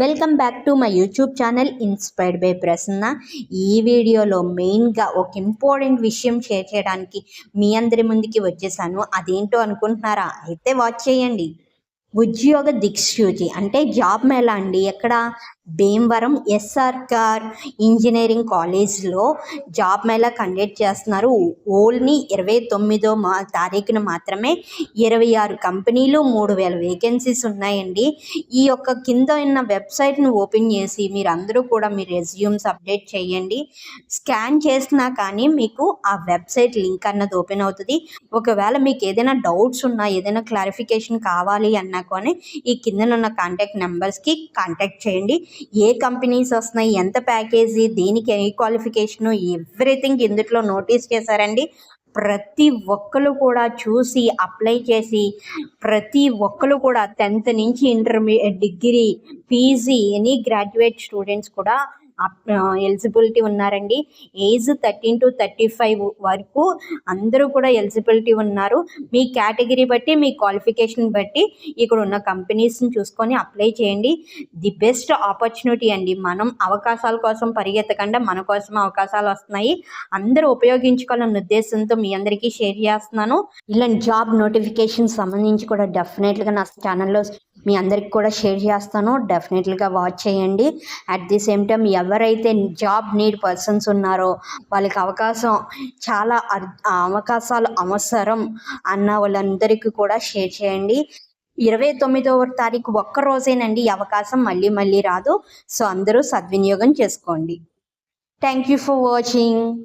Welcome back to my YouTube channel inspired by Prasanna ఈ వీడియోలో మెయిన్గా ఒక ఇంపార్టెంట్ విషయం షేర్ చేయడానికి మీ అందరి ముందుకి వచ్చేసాను. అదేంటో అనుకుంటున్నారా? అయితే వాచ్ చేయండి. ఉద్యోగ దిక్సూచి అంటే జాబ్ మేళా అండి? ఎక్కడ భీమవరం ఎస్ఆర్ఆర్ ఇంజనీరింగ్ కాలేజ్లో జాబ్ మేళా కండక్ట్ చేస్తున్నారు. ఓన్లీ ఇరవై తొమ్మిదో మా తారీఖున మాత్రమే ఇరవై ఆరు కంపెనీలు మూడు వేల వేకెన్సీస్ ఉన్నాయండి. ఈ యొక్క కింద ఉన్న వెబ్సైట్ను ఓపెన్ చేసి మీరు అందరూ కూడా మీ రెజ్యూమ్స్ అప్డేట్ చేయండి. స్కాన్ చేసినా కానీ మీకు ఆ వెబ్సైట్ లింక్ అన్నది ఓపెన్ అవుతుంది. ఒకవేళ మీకు ఏదైనా డౌట్స్ ఉన్నా ఏదైనా క్లారిఫికేషన్ కావాలి అన్నా కానీ ఈ కిందనున్న ఉన్న కాంటాక్ట్ నెంబర్స్కి కాంటాక్ట్ చేయండి. ఏ కంపెనీస్ వస్తున్నాయి ఎంత ప్యాకేజీ దేనికి ఏ క్వాలిఫికేషన్ ఎవ్రీథింగ్ ఇందులో నోటీస్ చేశారండి. ప్రతి ఒక్కరు కూడా చూసి అప్లై చేసి ప్రతి ఒక్కరు కూడా టెన్త్ నుంచి intermediate degree PG any graduate students కూడా ఎలిజిబిలిటీ ఉన్నారండి. Age thirteen to thirty five వరకు అందరూ కూడా ఎలిజిబిలిటీ ఉన్నారు. మీ కేటగిరీ బట్టి మీ క్వాలిఫికేషన్ బట్టి ఇక్కడ ఉన్న కంపెనీస్ని చూసుకొని అప్లై చేయండి. ది బెస్ట్ ఆపర్చునిటీ అండి. మనం అవకాశాల కోసం పరిగెత్తకుండా మన కోసం అవకాశాలు వస్తున్నాయి. అందరూ ఉపయోగించుకోవాలన్న ఉద్దేశంతో మీ అందరికీ షేర్ చేస్తున్నాను. ఇలాంటి జాబ్ నోటిఫికేషన్ సంబంధించి కూడా డెఫినెట్గా నా ఛానల్లో మీ అందరికి కూడా షేర్ చేస్తాను. డెఫినెట్లీగా వాచ్ చేయండి. అట్ ది సేమ్ టైం ఎవరైతే జాబ్ నీడ్ పర్సన్స్ ఉన్నారో వాళ్ళకి అవకాశం చాలా అర్- అవకాశాలు అవసరం అన్న వాళ్ళందరికీ కూడా షేర్ చేయండి. ఇరవై తొమ్మిదవ తారీఖు ఒక్క రోజేనండి ఈ అవకాశం మళ్ళీ మళ్ళీ రాదు. సో అందరూ సద్వినియోగం చేసుకోండి. Thank you for watching.